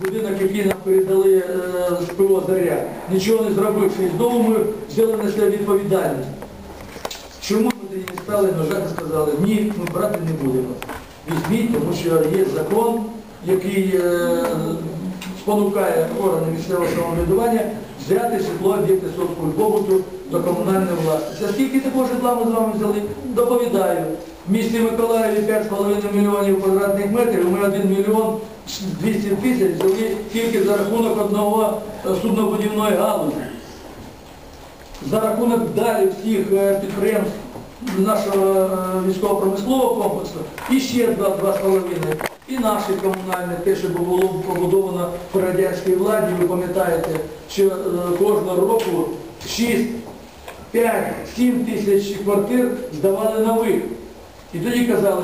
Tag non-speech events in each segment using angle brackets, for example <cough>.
будинок, який нам передали е, ПО «Заря», нічого не зробивши. І знову ми взяли на себе відповідальність. Чому ми тоді не стали, на жаль, сказали, ні, ми брати не будемо. Візьміть, тому що є закон, який е, спонукає органи місцевого самоврядування взяти житло об'єкти соцкультбобуту до комунальної власності. А скільки такого житла ми з вами взяли? Доповідаю. В місті Миколаєві 5,5 мільйонів квадратних метрів, ми 1 мільйон 200 тисяч взяли тільки за рахунок одного е, суднобудівної галузі за рахунок далі всіх е, підприємств нашого е, військово-промислового комплексу і ще два, два з половиною. І наші комунальні, те, що було побудовано при радянській владі, ви пам'ятаєте, що кожного року 6, 5, 7 тисяч квартир здавали на вихід. І тоді казали,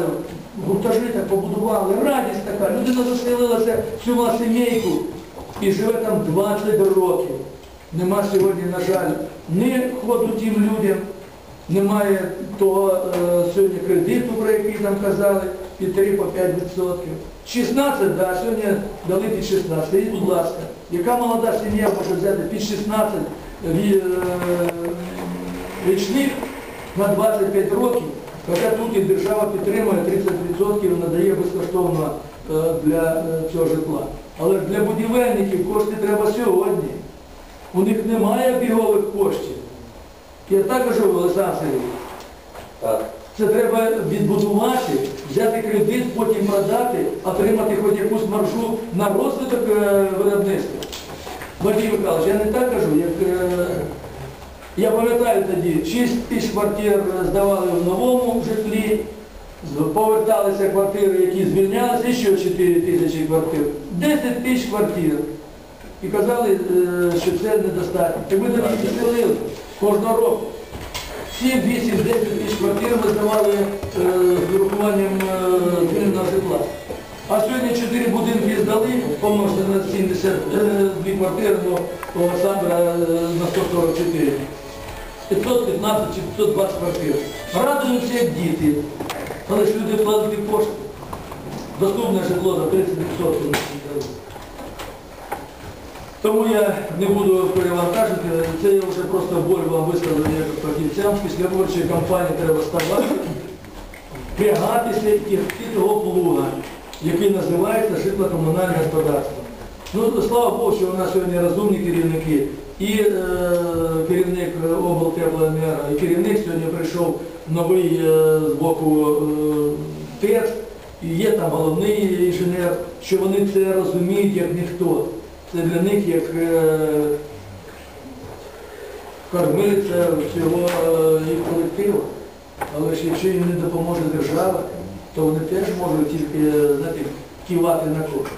гуртажі так побудували, радість така, людина заселилася всю на сімейку і живе там 20 років. Нема сьогодні, на жаль, ні ходу тим людям, немає того е, сьогодні кредиту, про який там казали, 3 по 5 відсотків. 16, да, сьогодні дали під 16. Скажіть, будь ласка, яка молода сім'я може взяти під 16 рі- е, річних на 25 років, хоча тут і держава підтримує 30% надає безкоштовно е, для е, цього житла. Але ж для будівельників кошти треба сьогодні. У них немає бігових коштів. Я так кажу, Олександр Сергійович, це треба відбудувати, взяти кредит, потім продати, отримати хоч якусь маржу на розвиток е, виробництва. Вадим Михайлович, я не так кажу, як я пам'ятаю тоді, 6 тисяч квартир здавали в новому житлі, поверталися квартири, які звільнялися, і ще 4 тисячі квартир. 10 тисяч квартир. І казали, е, що це недостатньо. І ми тоді підселили кожного року. 7, 8, 10 тисяч квартир ми здавали е, з урахуванням е, звільненого житла. А сьогодні 4 будинки здали, помножте на 72 квартири, ну, Олександра на 144. 515 чи 520 квартир. Радуються як діти. Але ж люди платять кошти. Доступне житло на 30% Тому я не буду перевантажити, це я вже просто боль вам висказав як фахівцям. Після виборчої кампанії треба ставати, прягатися і того плуга, який називається житло-комунальне господарство. Ну, слава Богу, що у нас сьогодні розумні керівники, і е, керівник облтеплоенерго, і керівник сьогодні прийшов новий е, з боку е, ТЕЦ, і є там головний інженер, що вони це розуміють як ніхто. Це для них як е, кормилиця всього е, їх колективу. Але ж якщо їм не допоможе держава, то вони теж можуть тільки знаєте, кивати на кошти.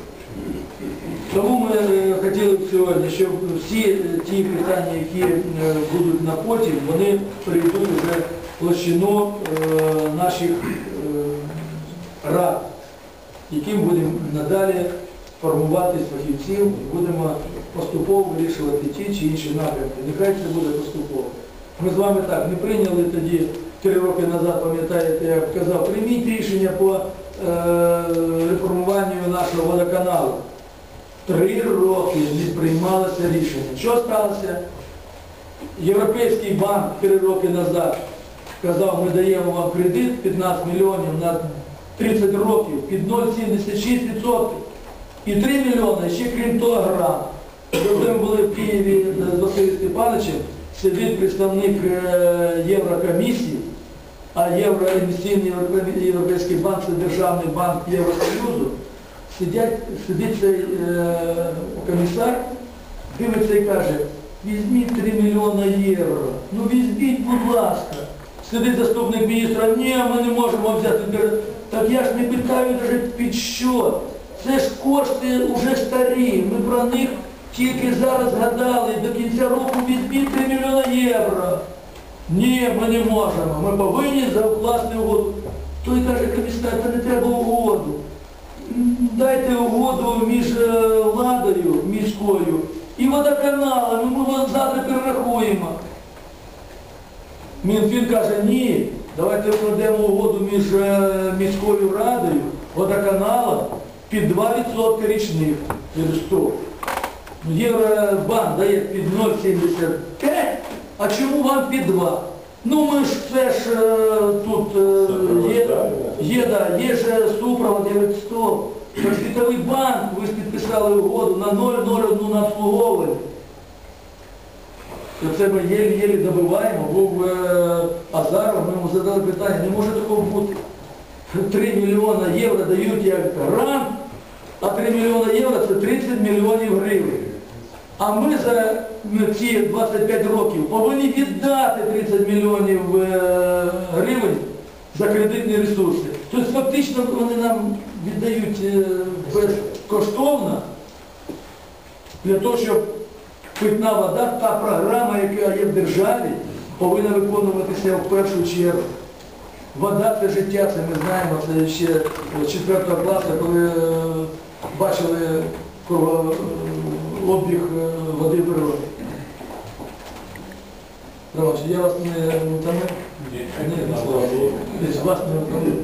Тому ми е, хотіли б сьогодні, щоб всі е, ті питання, які е, будуть на потім, вони перейдуть вже площину наших рад, яким будемо надалі формувати фахівців і будемо поступово вирішувати ті чи інші напрямки. Нехай це буде поступово. Ми з вами так не прийняли тоді три роки назад, пам'ятаєте, я казав, прийміть рішення по реформуванню нашого водоканалу. Три роки не приймалося рішення. Що сталося? Європейський банк три роки назад казав, ми даємо вам кредит 15 мільйонів на 30 років під 0,76%. І 3 мільйони, ще крім того грант. Ми були в Києві з Василем Степановичем, сидить представник е, Єврокомісії, а Євроінвестиційний Європе- Європейський банк це державний банк Євросоюзу, сидять, сидить цей е, комісар, дивиться і каже, візьміть 3 мільйони євро. Ну візьміть, будь ласка. Сидить заступник міністра, ні, ми не можемо взяти. Так я ж не питаю навіть під що. Це ж кошти вже старі. Ми про них тільки зараз згадали. До кінця року візьміть 3 мільйони євро. Ні, ми не можемо. Ми повинні за власну угоду. Той каже, комісар, це не треба угоду. Дайте угоду між е, владою міською і водоканалом, ми завтра перерахуємо. Мінфін каже, ні, давайте вкладемо угоду між е, міською радою, водоканалом під 2% річних через 100. Ну, Євробанк дає під 0,75, а чому вам під 2? Ну ми ж це ж е, тут е, є, є, да, є ж е, супровод, я стоп. Світовий банк, ви ж підписали угоду на 0,01 на обслуговування. Це ми єлі-єлі добиваємо. Був Азаров, ми йому задали питання, не може такого бути. 3 мільйона євро дають як грант, а 3 мільйона євро це 30 мільйонів гривень. А ми за ці 25 років повинні віддати 30 мільйонів е, гривень за кредитні ресурси. Тобто фактично вони нам віддають е, безкоштовно для того, щоб питна вода, та програма, яка є в державі, повинна виконуватися в першу чергу. Вода це життя, це ми знаємо, це ще 4 класу, коли е, бачили обіг води в природі. Роман, я вас не утомив? Ні, не вас не утомив.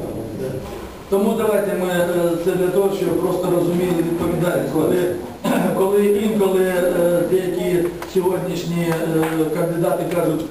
Тому давайте ми е, це для того, щоб просто розуміли відповідальність. Коли, <clears throat> коли інколи е, деякі сьогоднішні е, кандидати кажуть,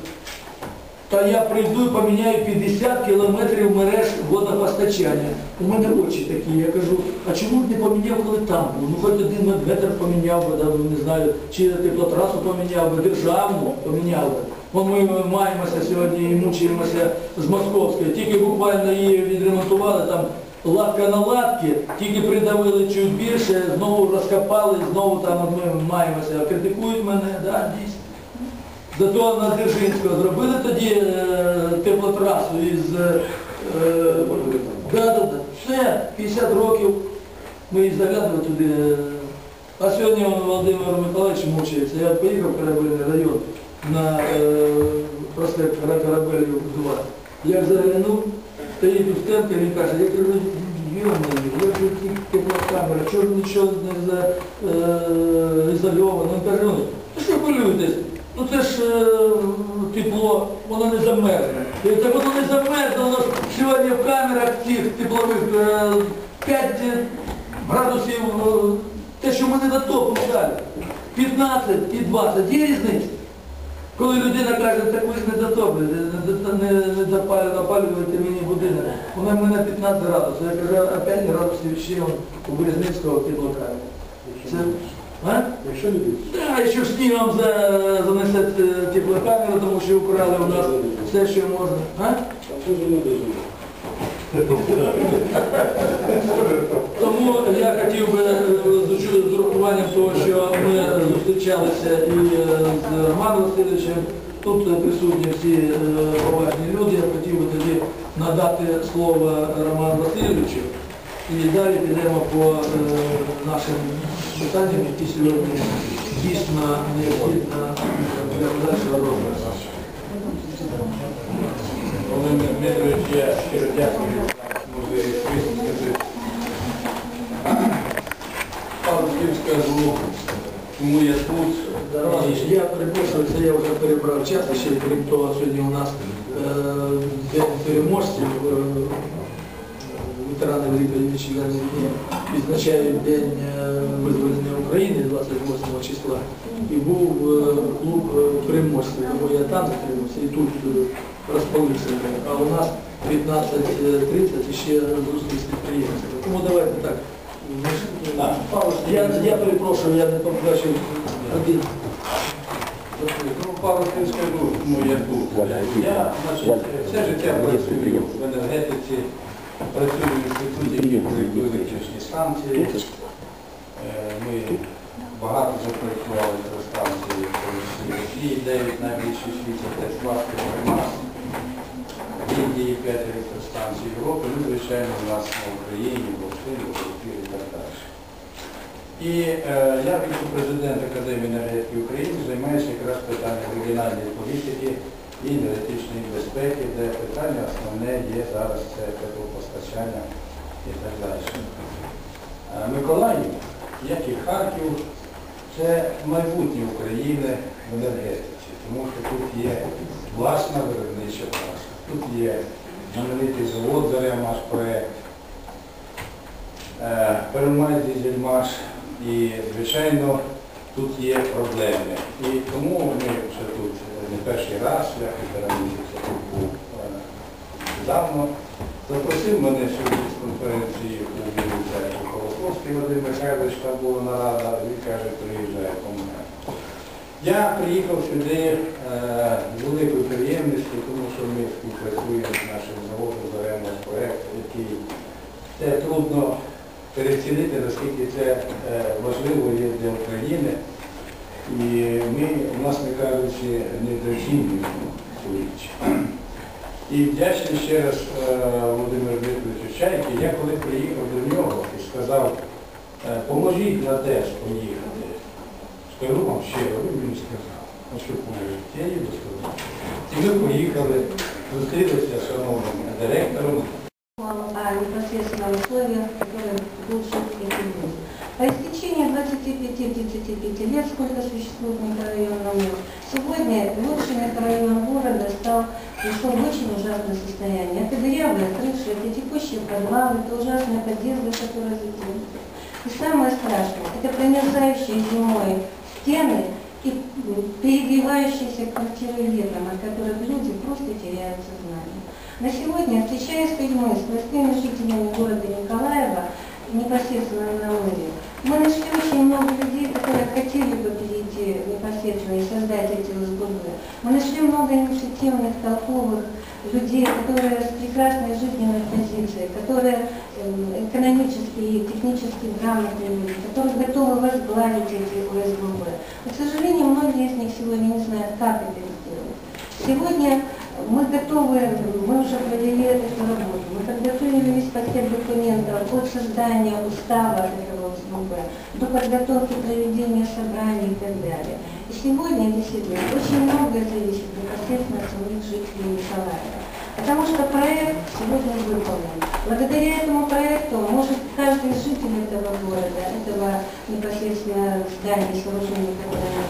та я прийду і поміняю 50 кілометрів мереж водопостачання. У мене очі такі, я кажу, а чому б не поміняв, коли там був? Ну хоч один метр поміняв би, ну, не знаю, чи теплотрасу поміняв би, державну поміняв би. Бо ми маємося сьогодні і мучаємося з Московською. Тільки буквально її відремонтували, там латка на латки, тільки придавили чуть більше, знову розкопали, знову там ми маємося. Критикують мене, да, дійсно. Зато на Дзержинського зробили тоді е, теплотрасу із е, е, да, да, да. все, 50 років ми і заглядали туди. А сьогодні Володимир Миколаївич мучається. Я поїхав в Корабельний район на е, проспект Корабелів 2. Я заглянув, стоїть у стенка, він каже, я кажу, йомаю, я кажу, теплокамера, чого нічого не за, е, ізольовано. Він каже, ну, ти що хвилюєтесь? Ну це ж е, тепло, воно не замерзне. Так воно не замерзне, воно ж сьогодні в камерах цих теплових е, 5 градусів, те, що ми не дотопимо далі. 15 і 20, є різниця? Коли людина каже, так ви ж не дотоплюєте, не, не, не допалю- мені будинок. У мене- мене 15 градусів. Я кажу, а 5 градусів ще у Березнівського теплокамера. Це, а? Якщо люди. Да, і що снігом за- занесе е, теплокамеру, тому що украли у нас все, що можна. А? Ж? Тому я хотів би е, урахуванням того, що ми зустрічалися і е, з Романом Васильовичем, тут е, присутні всі е, поважні люди, я хотів би тоді надати слово Роману Васильовичу. І далі підемо по е, нашим питанням, які сьогодні дійсно необхідно для подальшого розвитку. Володимир Дмитрович, я щиро дякую Скажу, чому я тут. Я перепрошую, це я вже перебрав час, ще крім того, сьогодні у нас е, День переможців, е, ветерани Великої Вітчизняної війни відзначають День е, визволення України 28 числа. І був клуб переможців, тому я там затримався і тут розпалився. А у нас 15.30 і ще зустріч з підприємцями. Тому давайте так. Я, я перепрошую, я не побачив один. Пару слів скажу, я тут. Я значить, все життя працюю в енергетиці, працюю в інституті, електричні станції. Е, Ми багато запрацювали електростанції в Росії, 9 найбільші в світі, Теславські Примас, в Індії 5 електростанцій, Європи, ну, звичайно, у нас на Україні, в Бостині, в Ефірі і так далі. І е, я віце-президент Академії енергетики України займаюся якраз питанням регіональної політики і енергетичної безпеки, де питання основне є зараз це теплопостачання і так далі. Миколаїв, як і Харків, це майбутнє України в енергетиці, тому що тут є власна виробнича база, тут є знаменитий завод «Заря» наш проект, е, Переймається Зільмаш і, звичайно, тут є проблеми. І тому ми вже тут не перший раз, я півтора місяця тут був е, давно. Запросив мене сьогодні з конференції у Вінниця Колосовський Вадим Михайлович, там була нарада, він каже, приїжджає по мене. Я приїхав сюди е, з великою приємністю, тому що ми співпрацюємо з нашим заводом, беремо проєкт, який це трудно перецінити, наскільки це е, важливо є для України. І ми, власне кажучи, недооцінюємо цю річ. І вдячний ще раз е, Володимиру Дмитровичу Чайки. Я коли приїхав до нього і сказав, е, поможіть на ТЕС поїхати. Скажу вам щиро, він мені сказав. Я їду сказав. І ми поїхали, зустрілися з шановним директором. непосредственно условиях, эти люди. По истечении 25-35 лет, сколько существует микрорайон Намур, сегодня лучший микрорайон города стал, пришел в очень ужасное состояние. Это дырявые крыши, это текущие подвалы, это ужасные подъезды, которые закинуты. И самое страшное, это промерзающие зимой стены и перегревающиеся квартиры летом, от которых люди просто теряют сознание. На сегодня, встречаясь с людьми, с простыми жителями города Николаева, непосредственно на Амуре, мы нашли очень много людей, которые хотели бы перейти непосредственно и создать эти СББ. Мы нашли много инициативных, толковых людей, которые с прекрасной жизненной позицией, которые эм, экономически и технически грамотные люди, которые готовы возглавить эти ОСББ. К сожалению, многие из них сегодня не знают, как это сделать. Сегодня мы готовы, мы уже провели эту работу, мы подготовили весь пакет документов от создания устава этого СББ до подготовки проведения собраний и так далее. И сегодня действительно очень многое зависит непосредственно от самих жителей Николаева. Потому что проект сегодня выполнен. Благодаря этому проекту может каждый житель этого города, этого непосредственно здания, сооружения, которое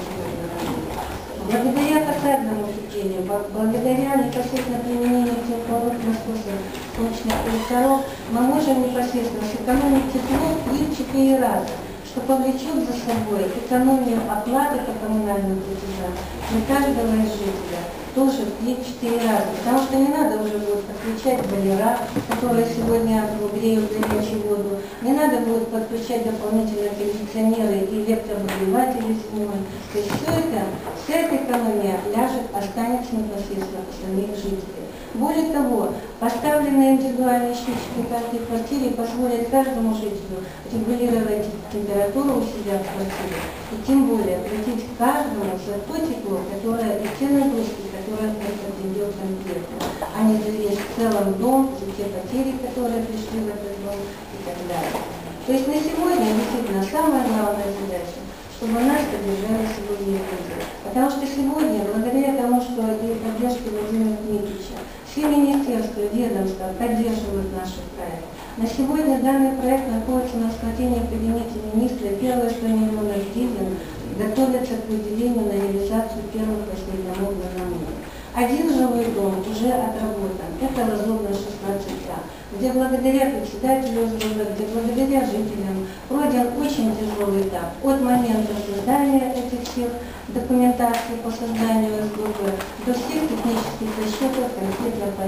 Благодаря фасадному утеплению, бо- благодаря непосредственно применению тепловых насосов солнечных коллекторов, мы можем непосредственно сэкономить тепло в 3-4 раза, что повлечет за собой экономию оплаты по коммунальным платежам для каждого из жителя тоже в 3-4 раза, потому что не надо уже будет подключать бойлера, которые сегодня греют горячую воду, не надо будет подключать дополнительно кондиционеры и электрообогреватели зимой. То есть все это, вся эта экономия ляжет, останется непосредственно у самих жителей. Более того, поставленные индивидуальные счетчики в каждой квартире позволят каждому жителю регулировать температуру у себя в квартире и тем более платить каждому за то тепло, которое и те нагрузки, которые это придет конкретно, а не за весь в целом дом, за те потери, которые пришли в этот дом и так далее. То есть на сегодня действительно самая главная задача, чтобы нас поддержали сегодня люди. Потому что сегодня, благодаря тому, что и поддержке Владимира Дмитриевича, все министерства, ведомства поддерживают наш проект. На сегодня данный проект находится на рассмотрении в кабинете министра. Что миллионов гривен готовятся к выделению на реализацию первых восьми домов на Намуре. Один жилой дом уже отработан, это Лазурная 16А, где благодаря председателю СББ, где благодаря жителям пройден очень тяжелый этап от момента создания этих всех документаций по созданию СББ до всех технических расчетов конкретно по